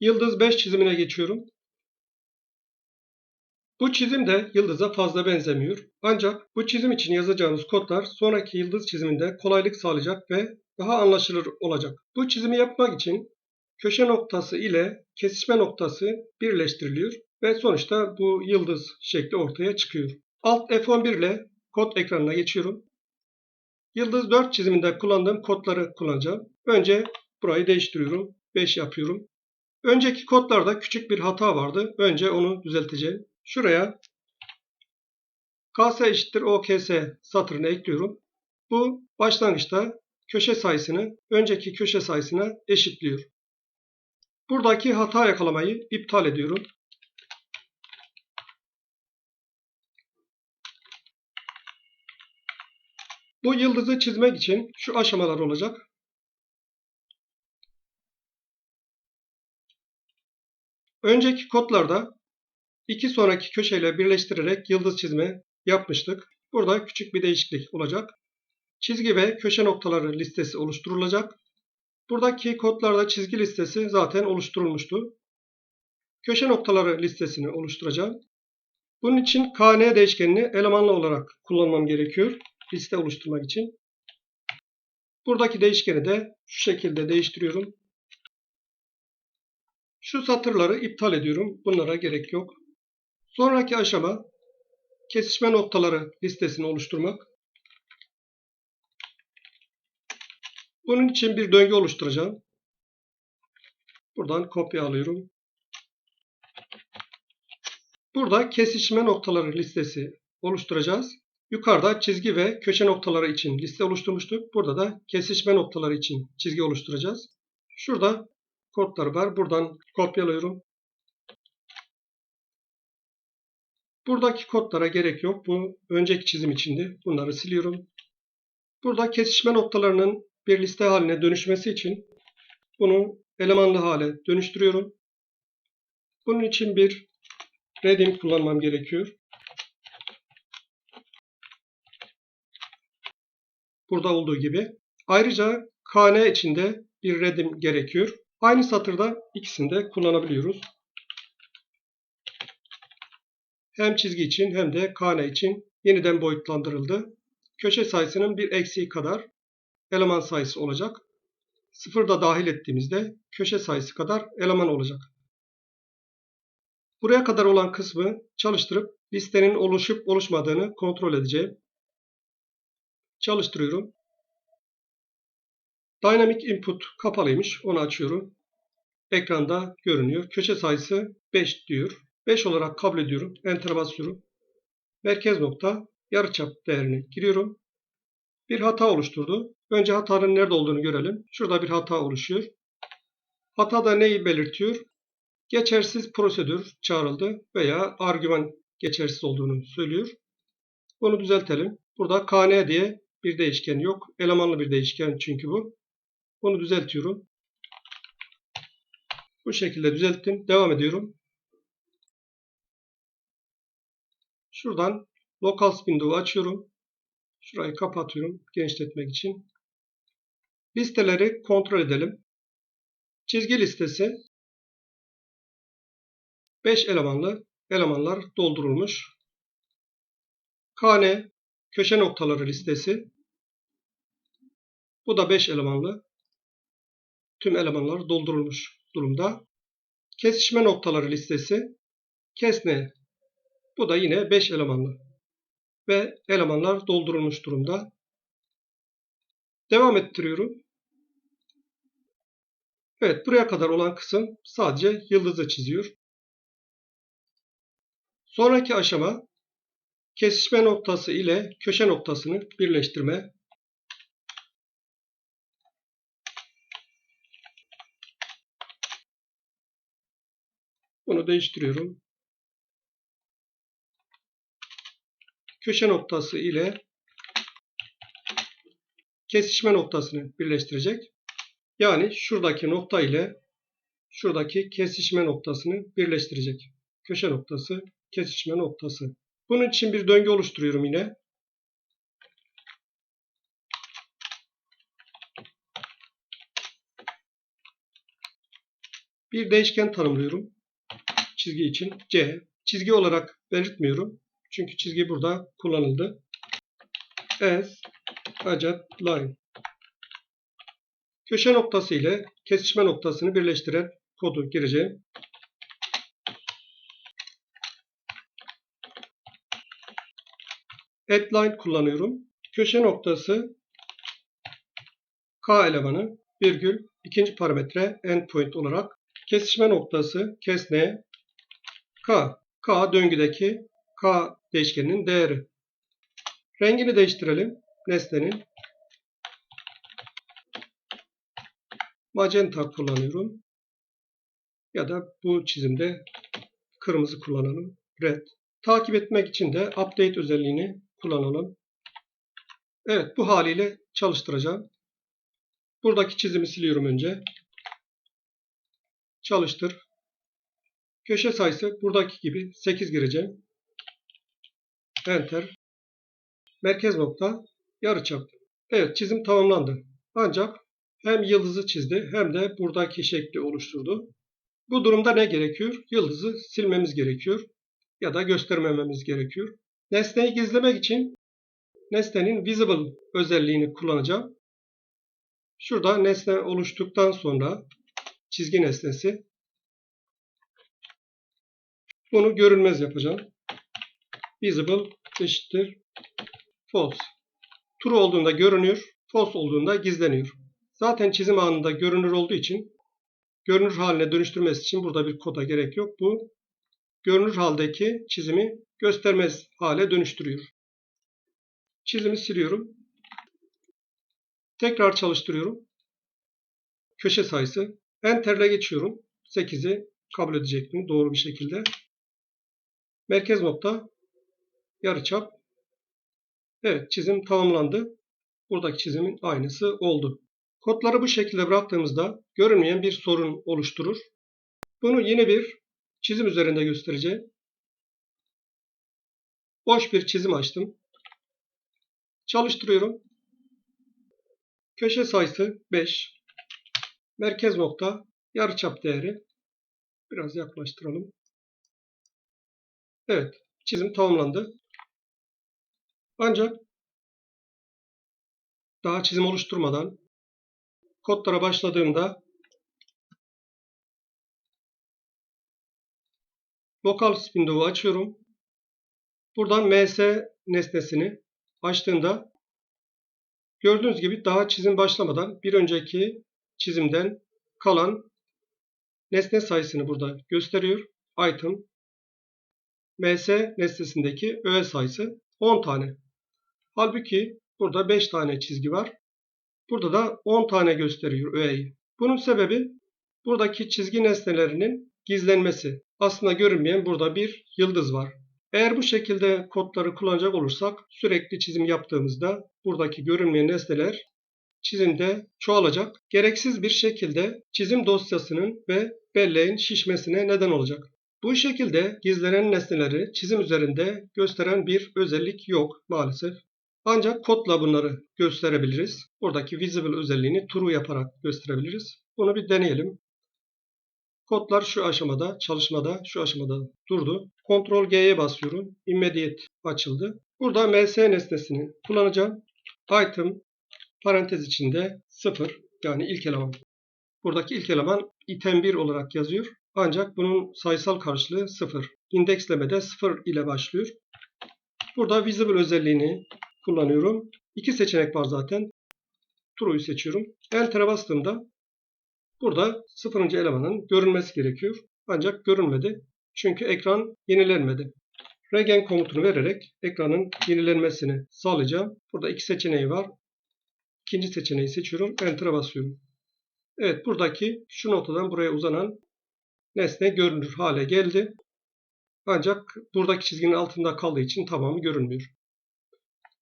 Yıldız 5 çizimine geçiyorum. Bu çizim de yıldıza fazla benzemiyor. Ancak bu çizim için yazacağınız kodlar sonraki yıldız çiziminde kolaylık sağlayacak ve daha anlaşılır olacak. Bu çizimi yapmak için köşe noktası ile kesişme noktası birleştiriliyor ve sonuçta bu yıldız şekli ortaya çıkıyor. Alt F11 ile kod ekranına geçiyorum. Yıldız 4 çiziminde kullandığım kodları kullanacağım. Önce burayı değiştiriyorum. 5 yapıyorum. Önceki kodlarda küçük bir hata vardı. Önce onu düzelteceğim. Şuraya ks eşittir OKS satırını ekliyorum. Bu başlangıçta köşe sayısını önceki köşe sayısına eşitliyor. Buradaki hata yakalamayı iptal ediyorum. Bu yıldızı çizmek için şu aşamalar olacak. Önceki kodlarda iki sonraki köşeyle birleştirerek yıldız çizme yapmıştık. Burada küçük bir değişiklik olacak. Çizgi ve köşe noktaları listesi oluşturulacak. Buradaki kodlarda çizgi listesi zaten oluşturulmuştu. Köşe noktaları listesini oluşturacağım. Bunun için kn değişkenini elemanlı olarak kullanmam gerekiyor. Liste oluşturmak için. Buradaki değişkeni de şu şekilde değiştiriyorum. Şu satırları iptal ediyorum. Bunlara gerek yok. Sonraki aşama kesişme noktaları listesini oluşturmak. Bunun için bir döngü oluşturacağım. Buradan kopya alıyorum. Burada kesişme noktaları listesi oluşturacağız. Yukarıda çizgi ve köşe noktaları için liste oluşturmuştuk. Burada da kesişme noktaları için çizgi oluşturacağız. Şurada kodlar var. Buradan kopyalıyorum. Buradaki kodlara gerek yok. Bu önceki çizim içindi. Bunları siliyorum. Burada kesişme noktalarının bir liste haline dönüşmesi için bunu elemanlı hale dönüştürüyorum. Bunun için bir redim kullanmam gerekiyor. Burada olduğu gibi. Ayrıca kn içinde bir redim gerekiyor. Aynı satırda ikisini de kullanabiliyoruz. Hem çizgi için hem de kn için yeniden boyutlandırıldı. Köşe sayısının bir eksiği kadar eleman sayısı olacak. Sıfır da dahil ettiğimizde köşe sayısı kadar eleman olacak. Buraya kadar olan kısmı çalıştırıp listenin oluşup oluşmadığını kontrol edeceğim. Çalıştırıyorum. Dynamic Input kapalıymış. Onu açıyorum. Ekranda görünüyor. Köşe sayısı 5 diyor. 5 olarak kabul ediyorum. Enter'a basıyorum. Merkez nokta yarıçap değerini giriyorum. Bir hata oluşturdu. Önce hatanın nerede olduğunu görelim. Şurada bir hata oluşuyor. Hata da neyi belirtiyor? Geçersiz prosedür çağrıldı veya argüman geçersiz olduğunu söylüyor. Bunu düzeltelim. Burada kn diye bir değişken yok. Elemanlı bir değişken çünkü bu. Bunu düzeltiyorum. Bu şekilde düzelttim. Devam ediyorum. Şuradan Locals Window'u açıyorum. Şurayı kapatıyorum genişletmek için. Listeleri kontrol edelim. Çizgi listesi 5 elemanlı elemanlar doldurulmuş. Kn köşe noktaları listesi. Bu da 5 elemanlı. Tüm elemanlar doldurulmuş durumda. Kesişme noktaları listesi. Kesne. Bu da yine 5 elemanlı. Ve elemanlar doldurulmuş durumda. Devam ettiriyorum. Evet buraya kadar olan kısım sadece yıldızı çiziyor. Sonraki aşama kesişme noktası ile köşe noktasını birleştirme. Bunu değiştiriyorum. Köşe noktası ile kesişme noktasını birleştirecek. Yani şuradaki nokta ile şuradaki kesişme noktasını birleştirecek. Köşe noktası, kesişme noktası. Bunun için bir döngü oluşturuyorum yine. Bir değişken tanımlıyorum. Çizgi için C. Çizgi olarak belirtmiyorum. Çünkü çizgi burada kullanıldı. S acet line. Köşe noktası ile kesişme noktasını birleştiren kodu gireceğim. Add line kullanıyorum. Köşe noktası K elemanı virgül ikinci parametre endpoint olarak kesişme noktası kesne K. K döngüdeki K değişkeninin değeri. Rengini değiştirelim. Nesnenin. Magenta kullanıyorum. Ya da bu çizimde kırmızı kullanalım. Red. Takip etmek için de update özelliğini kullanalım. Evet bu haliyle çalıştıracağım. Buradaki çizimi siliyorum önce. Çalıştır. Köşe sayısı buradaki gibi 8 gireceğim. Enter. Merkez nokta yarıçap. Evet çizim tamamlandı. Ancak hem yıldızı çizdi hem de buradaki şekli oluşturdu. Bu durumda ne gerekiyor? Yıldızı silmemiz gerekiyor. Ya da göstermememiz gerekiyor. Nesneyi gizlemek için nesnenin visible özelliğini kullanacağım. Şurada nesne oluştuktan sonra çizgi nesnesi bunu görünmez yapacağım. Visible eşittir false. True olduğunda görünüyor, false olduğunda gizleniyor. Zaten çizim anında görünür olduğu için görünür haline dönüştürmesi için burada bir koda gerek yok. Bu görünür haldeki çizimi göstermez hale dönüştürüyor. Çizimi siliyorum. Tekrar çalıştırıyorum. Köşe sayısı. Enter'le geçiyorum. 8'i kabul edecek mi? Doğru bir şekilde. Merkez nokta. Yarıçap. Evet çizim tamamlandı. Buradaki çizimin aynısı oldu. Kodları bu şekilde bıraktığımızda görünmeyen bir sorun oluşturur. Bunu yeni bir çizim üzerinde göstereceğim. Boş bir çizim açtım. Çalıştırıyorum. Köşe sayısı 5. Merkez nokta yarıçap değeri. Biraz yaklaştıralım. Evet. Çizim tamamlandı. Ancak daha çizim oluşturmadan kodlara başladığımda Locals window'u açıyorum. Buradan ms nesnesini açtığımda gördüğünüz gibi daha çizim başlamadan bir önceki çizimden kalan nesne sayısını burada gösteriyor. Item ms nesnesindeki öğe sayısı 10 tane. Halbuki burada 5 tane çizgi var. Burada da 10 tane gösteriyor öğeyi. Bunun sebebi buradaki çizgi nesnelerinin gizlenmesi. Aslında görünmeyen burada bir yıldız var. Eğer bu şekilde kodları kullanacak olursak sürekli çizim yaptığımızda buradaki görünmeyen nesneler çizimde çoğalacak. Gereksiz bir şekilde çizim dosyasının ve belleğin şişmesine neden olacak. Bu şekilde gizlenen nesneleri çizim üzerinde gösteren bir özellik yok maalesef. Ancak kodla bunları gösterebiliriz. Buradaki visible özelliğini true yaparak gösterebiliriz. Bunu bir deneyelim. Kodlar şu aşamada, çalışmada şu aşamada durdu. Ctrl G'ye basıyorum. Immediate açıldı. Burada ms nesnesini kullanacağım. Item parantez içinde 0 yani ilk eleman. Buradaki ilk eleman item 1 olarak yazıyor. Ancak bunun sayısal karşılığı 0. İndekslemede 0 ile başlıyor. Burada visible özelliğini kullanıyorum. İki seçenek var zaten. True'yu seçiyorum. Enter'a bastığımda burada sıfırıncı elemanın görünmesi gerekiyor. Ancak görünmedi. Çünkü ekran yenilenmedi. Regen komutunu vererek ekranın yenilenmesini sağlayacağım. Burada iki seçeneği var. İkinci seçeneği seçiyorum. Enter'a basıyorum. Evet buradaki şu noktadan buraya uzanan nesne görünür hale geldi. Ancak buradaki çizginin altında kaldığı için tamamı görünmüyor.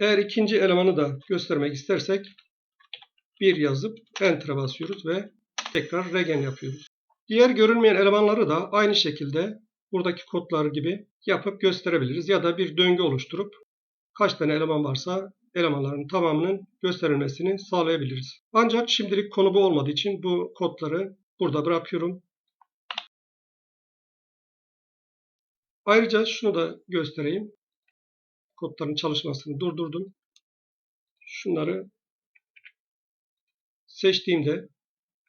Eğer ikinci elemanı da göstermek istersek bir yazıp Enter'a basıyoruz ve tekrar regen yapıyoruz. Diğer görünmeyen elemanları da aynı şekilde buradaki kodlar gibi yapıp gösterebiliriz. Ya da bir döngü oluşturup kaç tane eleman varsa elemanların tamamının gösterilmesini sağlayabiliriz. Ancak şimdilik konu bu olmadığı için bu kodları burada bırakıyorum. Ayrıca şunu da göstereyim. Kodların çalışmasını durdurdum. Şunları seçtiğimde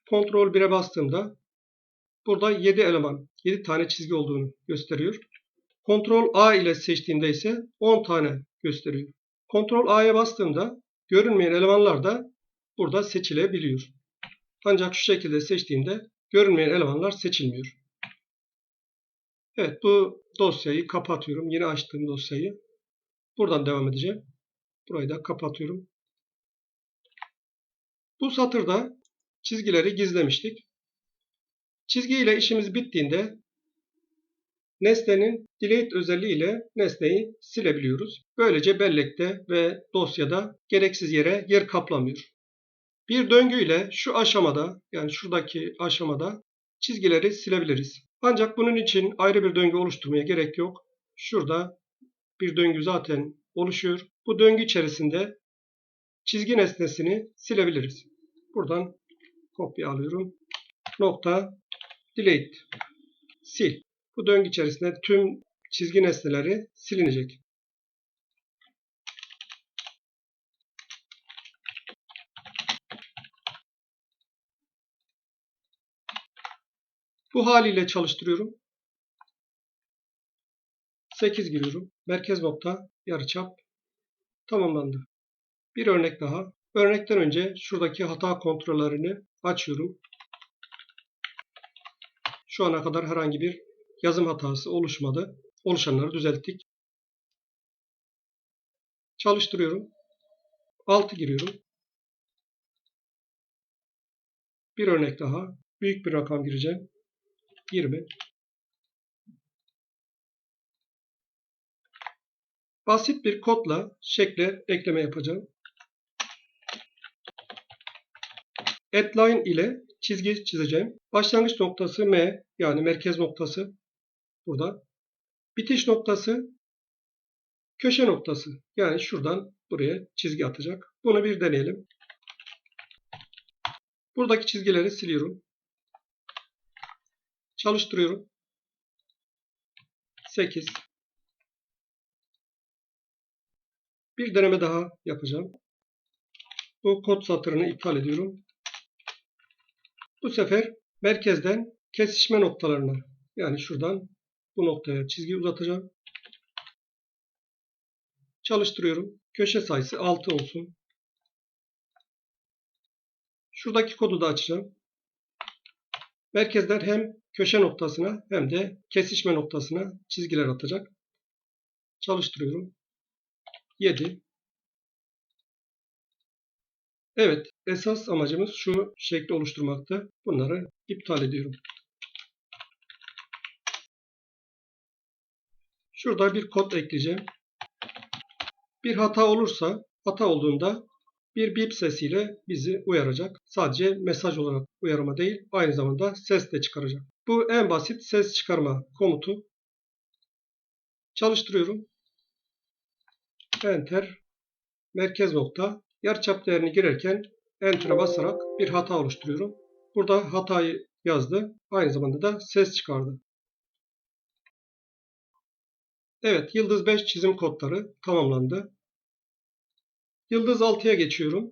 Ctrl 1'e bastığımda burada 7 eleman, 7 tane çizgi olduğunu gösteriyor. Ctrl A ile seçtiğimde ise 10 tane gösteriyor. Ctrl A'ya bastığımda görünmeyen elemanlar da burada seçilebiliyor. Ancak şu şekilde seçtiğimde görünmeyen elemanlar seçilmiyor. Evet bu dosyayı kapatıyorum. Yeni açtığım dosyayı. Buradan devam edeceğim. Burayı da kapatıyorum. Bu satırda çizgileri gizlemiştik. Çizgi ile işimiz bittiğinde nesnenin delete özelliği ile nesneyi silebiliyoruz. Böylece bellekte ve dosyada gereksiz yere yer kaplamıyor. Bir döngü ile şu aşamada yani şuradaki aşamada çizgileri silebiliriz. Ancak bunun için ayrı bir döngü oluşturmaya gerek yok. Şurada bir döngü zaten oluşuyor. Bu döngü içerisinde çizgi nesnesini silebiliriz. Buradan kopya alıyorum. Nokta delete sil. Bu döngü içerisinde tüm çizgi nesneleri silinecek. Bu haliyle çalıştırıyorum. 8 giriyorum. Merkez nokta yarıçap tamamlandı. Bir örnek daha. Örnekten önce şuradaki hata kontrollerini açıyorum. Şu ana kadar herhangi bir yazım hatası oluşmadı. Oluşanları düzelttik. Çalıştırıyorum. 6 giriyorum. Bir örnek daha. Büyük bir rakam gireceğim. 20. Basit bir kodla şekle ekleme yapacağım. Addline ile çizgi çizeceğim. Başlangıç noktası M yani merkez noktası burada. Bitiş noktası köşe noktası. Yani şuradan buraya çizgi atacak. Bunu bir deneyelim. Buradaki çizgileri siliyorum. Çalıştırıyorum. 8 Bir deneme daha yapacağım. Bu kod satırını iptal ediyorum. Bu sefer merkezden kesişme noktalarına yani şuradan bu noktaya çizgi uzatacağım. Çalıştırıyorum. Köşe sayısı 6 olsun. Şuradaki kodu da açacağım. Merkezden hem köşe noktasına hem de kesişme noktasına çizgiler atacak. Çalıştırıyorum. 7. Evet, esas amacımız şu şekli oluşturmakta. Bunları iptal ediyorum. Şurada bir kod ekleyeceğim. Bir hata olursa, hata olduğunda bir bip sesiyle bizi uyaracak. Sadece mesaj olarak uyarma değil, aynı zamanda ses de çıkaracak. Bu en basit ses çıkarma komutu. Çalıştırıyorum. Enter. Merkez nokta. Yarıçap değerini girerken Enter'a basarak bir hata oluşturuyorum. Burada hatayı yazdı. Aynı zamanda da ses çıkardı. Evet, Yıldız 5 çizim kodları tamamlandı. Yıldız 6'ya geçiyorum.